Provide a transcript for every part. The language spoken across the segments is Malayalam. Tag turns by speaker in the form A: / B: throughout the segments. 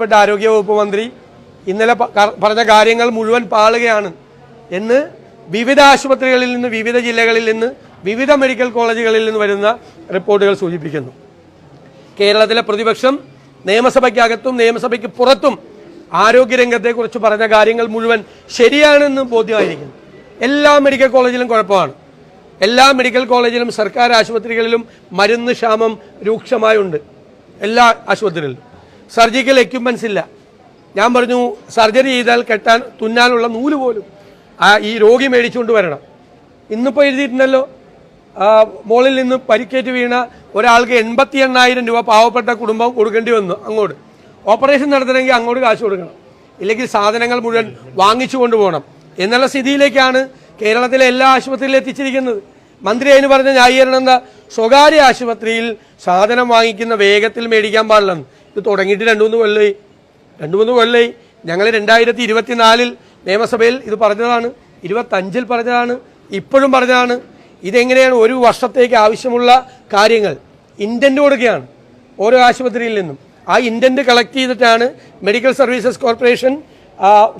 A: പ്പെട്ട ആരോഗ്യവകുപ്പ് മന്ത്രി ഇന്നലെ പറഞ്ഞ കാര്യങ്ങൾ മുഴുവൻ പാളുകയാണ് എന്ന് വിവിധ ആശുപത്രികളിൽ നിന്ന് വിവിധ ജില്ലകളിൽ നിന്ന് വിവിധ മെഡിക്കൽ കോളേജുകളിൽ നിന്ന് വരുന്ന റിപ്പോർട്ടുകൾ സൂചിപ്പിക്കുന്നു. കേരളത്തിലെ പ്രതിപക്ഷം നിയമസഭയ്ക്കകത്തും നിയമസഭയ്ക്ക് പുറത്തും ആരോഗ്യരംഗത്തെക്കുറിച്ച് പറഞ്ഞ കാര്യങ്ങൾ മുഴുവൻ ശരിയാണെന്ന് ബോധ്യമായിരിക്കുന്നു. എല്ലാ മെഡിക്കൽ കോളേജിലും കുഴപ്പമാണ്. എല്ലാ മെഡിക്കൽ കോളേജിലും സർക്കാർ ആശുപത്രികളിലും മരുന്ന് ക്ഷാമം രൂക്ഷമായുണ്ട്. എല്ലാ ആശുപത്രികളിലും. സർജിക്കൽ എക്യുപ്മെൻസ് ഇല്ല. ഞാൻ പറഞ്ഞു സർജറി ചെയ്താൽ കെട്ടാൻ തുന്നാനുള്ള നൂൽ പോലും ആ ഈ രോഗി മേടിച്ചുകൊണ്ട് വരണം. ഇന്നിപ്പോൾ എഴുതിയിട്ടുണ്ടല്ലോ മോളിൽ നിന്ന് പരിക്കേറ്റ് വീണ ഒരാൾക്ക് എൺപത്തി എണ്ണായിരം രൂപ പാവപ്പെട്ട കുടുംബം കൊടുക്കേണ്ടി വന്നു അങ്ങോട്ട്. ഓപ്പറേഷൻ നടത്തണമെങ്കിൽ അങ്ങോട്ട് കാശ് കൊടുക്കണം. ഇല്ലെങ്കിൽ സാധനങ്ങൾ മുഴുവൻ വാങ്ങിച്ചു കൊണ്ടുപോകണം എന്നുള്ള സ്ഥിതിയിലേക്കാണ് കേരളത്തിലെ എല്ലാ ആശുപത്രിയിലും എത്തിച്ചിരിക്കുന്നത്. മന്ത്രി അതിന് പറഞ്ഞ ന്യായീകരണം എന്താ? സ്വകാര്യ ആശുപത്രിയിൽ സാധനം വാങ്ങിക്കുന്ന വേഗത്തിൽ മേടിക്കാൻ പാടില്ലെന്ന്. ഇത് തുടങ്ങിയിട്ട് രണ്ടു മൂന്ന് കൊല്ലമായി രണ്ടു മൂന്ന് കൊല്ലമായി ഞങ്ങൾ രണ്ടായിരത്തി ഇരുപത്തിനാലിൽ നിയമസഭയിൽ ഇത് പറഞ്ഞതാണ്. ഇരുപത്തഞ്ചിൽ പറഞ്ഞതാണ്. ഇപ്പോഴും പറഞ്ഞതാണ്. ഇതെങ്ങനെയാണ് ഒരു വർഷത്തേക്ക് ആവശ്യമുള്ള കാര്യങ്ങൾ ഇന്റന്റ് കൊടുക്കുകയാണ് ഓരോ ആശുപത്രിയിൽ നിന്നും. ആ ഇന്റന്റ് കളക്ട് ചെയ്തിട്ടാണ് മെഡിക്കൽ സർവീസസ് കോർപ്പറേഷൻ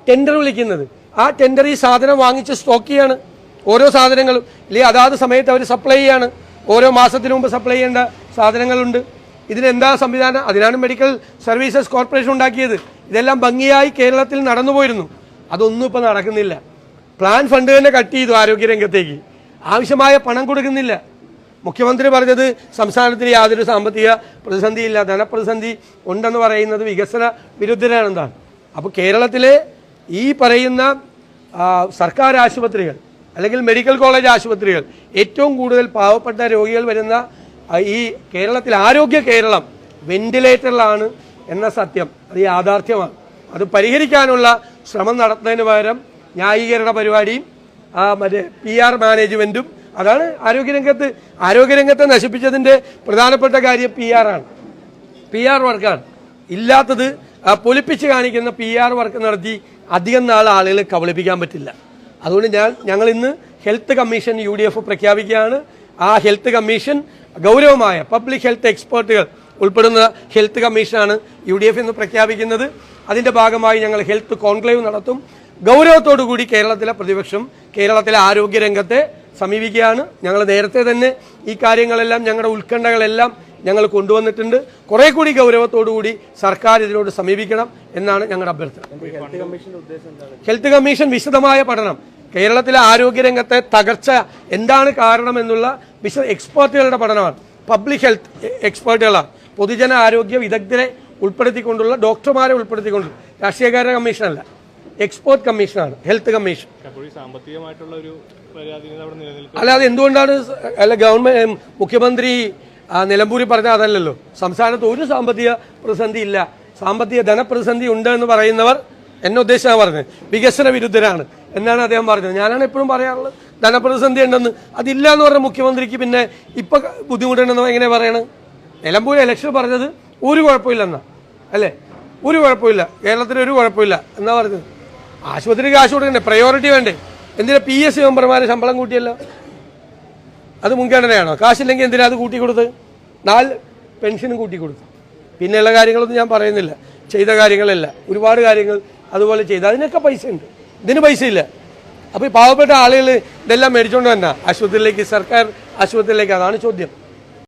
A: ടെൻഡർ വിളിക്കുന്നത്. ആ ടെൻഡർ ഈ സാധനം വാങ്ങിച്ച് സ്റ്റോക്ക് ചെയ്യാണ്. ഓരോ സാധനങ്ങളും. ഇല്ലെങ്കിൽ അതാത് സമയത്ത് അവർ സപ്ലൈ ചെയ്യാണ്. ഓരോ മാസത്തിന് മുമ്പ് സപ്ലൈ ചെയ്യേണ്ട സാധനങ്ങളുണ്ട്. ഇതിനെന്താ സംവിധാനം? അതിനാണ് മെഡിക്കൽ സർവീസസ് കോർപ്പറേഷൻ ഉണ്ടാക്കിയത്. ഇതെല്ലാം ഭംഗിയായി കേരളത്തിൽ നടന്നുപോയിരുന്നു അതൊന്നും ഇപ്പോൾ നടക്കുന്നില്ല. പ്ലാൻ ഫണ്ട് തന്നെ കട്ട് ചെയ്തു ആരോഗ്യരംഗത്തേക്ക് ആവശ്യമായ പണം കൊടുക്കുന്നില്ല. മുഖ്യമന്ത്രി പറഞ്ഞത് സംസ്ഥാനത്തിന് യാതൊരു സാമ്പത്തിക പ്രതിസന്ധിയില്ല ധനപ്രതിസന്ധി ഉണ്ടെന്ന് പറയുന്നത് വികസന വിരുദ്ധരാണെന്നാണ്. അപ്പോൾ കേരളത്തിലെ ഈ പറയുന്ന സർക്കാർ ആശുപത്രികൾ അല്ലെങ്കിൽ മെഡിക്കൽ കോളേജ് ആശുപത്രികൾ ഏറ്റവും കൂടുതൽ പാവപ്പെട്ട രോഗികൾ വരുന്ന ഈ കേരളത്തിൽ ആരോഗ്യ കേരളം വെന്റിലേറ്ററിലാണ് എന്ന സത്യം. അത് യാഥാർത്ഥ്യമാണ്. അത് പരിഹരിക്കാനുള്ള ശ്രമം നടത്തുന്നതിന് പകരം ന്യായീകരണ പരിപാടിയും മറ്റേ പി ആർ മാനേജ്മെന്റും അതാണ് ആരോഗ്യരംഗത്ത് ആരോഗ്യരംഗത്തെ നശിപ്പിച്ചതിന്റെ പ്രധാനപ്പെട്ട കാര്യം പി ആർ ആണ്. പി ആർ വർക്കാണ്. ഇല്ലാത്തത് പൊലിപ്പിച്ച് കാണിക്കുന്ന പി ആർ വർക്ക് നടത്തി അധികം നാൾ ആളുകളെ കബളിപ്പിക്കാൻ പറ്റില്ല. അതുകൊണ്ട് ഞാൻ ഞങ്ങൾ ഇന്ന് ഹെൽത്ത് കമ്മീഷൻ യു പ്രഖ്യാപിക്കുകയാണ്. ആ ഹെൽത്ത് കമ്മീഷൻ ഗൗരവമായ പബ്ലിക് ഹെൽത്ത് എക്സ്പേർട്ടുകൾ ഉൾപ്പെടുന്ന ഹെൽത്ത് കമ്മീഷനാണ് യു ഡി എഫ് എന്ന് പ്രഖ്യാപിക്കുന്നത്. അതിന്റെ ഭാഗമായി ഞങ്ങൾ ഹെൽത്ത് കോൺക്ലേവ് നടത്തും. ഗൗരവത്തോടു കൂടി കേരളത്തിലെ പ്രതിപക്ഷം കേരളത്തിലെ ആരോഗ്യരംഗത്തെ സമീപിക്കുകയാണ്. ഞങ്ങൾ നേരത്തെ തന്നെ ഈ കാര്യങ്ങളെല്ലാം ഞങ്ങളുടെ ഉത്കണ്ഠകളെല്ലാം ഞങ്ങൾ കൊണ്ടുവന്നിട്ടുണ്ട്. കുറെ കൂടി കൂടി സർക്കാർ ഇതിനോട് സമീപിക്കണം എന്നാണ് ഞങ്ങളുടെ അഭ്യർത്ഥന. ഹെൽത്ത് കമ്മീഷൻ വിശദമായ പഠനം കേരളത്തിലെ ആരോഗ്യരംഗത്തെ തകർച്ച എന്താണ് കാരണമെന്നുള്ള വിശദ എക്സ്പേർട്ടുകളുടെ പഠനമാണ്. പബ്ലിക് ഹെൽത്ത് എക്സ്പേർട്ടുകളാണ്. പൊതുജന ആരോഗ്യ വിദഗ്ധരെ ഉൾപ്പെടുത്തിക്കൊണ്ടുള്ള ഡോക്ടർമാരെ ഉൾപ്പെടുത്തിക്കൊണ്ട് രാഷ്ട്രീയകാര്യ കമ്മീഷനല്ല. എക്സ്പോർട്ട് കമ്മീഷനാണ് ഹെൽത്ത് കമ്മീഷൻ.
B: അല്ല അത്
A: അല്ലാതെ എന്തുകൊണ്ടാണ് അല്ല ഗവൺമെന്റ് മുഖ്യമന്ത്രി നിലമ്പൂരി നിലമ്പൂരിൽ പറഞ്ഞ അതല്ലല്ലോ. സംസ്ഥാനത്ത് ഒരു സാമ്പത്തിക പ്രതിസന്ധി ഇല്ല. സാമ്പത്തിക ധനപ്രതിസന്ധി ഉണ്ട് എന്ന് പറയുന്നവർ എന്നെ ഉദ്ദേശിച്ചാണ് പറഞ്ഞത്. വികസന വിരുദ്ധരാണ്. എന്നാണ് അദ്ദേഹം പറഞ്ഞത്. ഞാനാണ് എപ്പോഴും പറയാറുള്ളത്. ധനപ്രതിസന്ധി ഉണ്ടെന്ന്. അതില്ല എന്ന് പറഞ്ഞ മുഖ്യമന്ത്രിക്ക് പിന്നെ ഇപ്പൊ ബുദ്ധിമുട്ടുണ്ടെന്ന് എങ്ങനെ പറയണത് നിലമ്പൂർ ഇലക്ഷൻ പറഞ്ഞത് ഒരു കുഴപ്പമില്ലെന്നാ. അല്ലേ? ഒരു കുഴപ്പമില്ല. കേരളത്തിൽ ഒരു കുഴപ്പമില്ല. എന്നാ പറഞ്ഞത്? ആശുപത്രി കാശ് കൊടുക്കണ്ടേ? പ്രയോറിറ്റി വേണ്ടേ? എന്തിനാ പി എസ് സി മെമ്പർമാരെ ശമ്പളം കൂട്ടിയല്ലോ? അത് മുൻഗണനയാണോ? കാശില്ലെങ്കിൽ എന്തിനാ അത് കൂട്ടി കൊടുത്ത്? നാല് പെൻഷനും കൂട്ടി കൊടുത്തു. പിന്നെയുള്ള കാര്യങ്ങളൊന്നും ഞാൻ പറയുന്നില്ല. ചെയ്ത കാര്യങ്ങളല്ല. ഒരുപാട് കാര്യങ്ങൾ അതുപോലെ ചെയ്ത്. അതിനൊക്കെ പൈസ ഉണ്ട് ഇതിന് പൈസ ഇല്ല അപ്പോൾ ഈ പാവപ്പെട്ട ആളുകൾ ഇതെല്ലാം മേടിച്ചുകൊണ്ട് തന്നെ ആശുപത്രിയിലേക്ക് സർക്കാർ ആശുപത്രിയിലേക്ക് അതാണ് ചോദ്യം.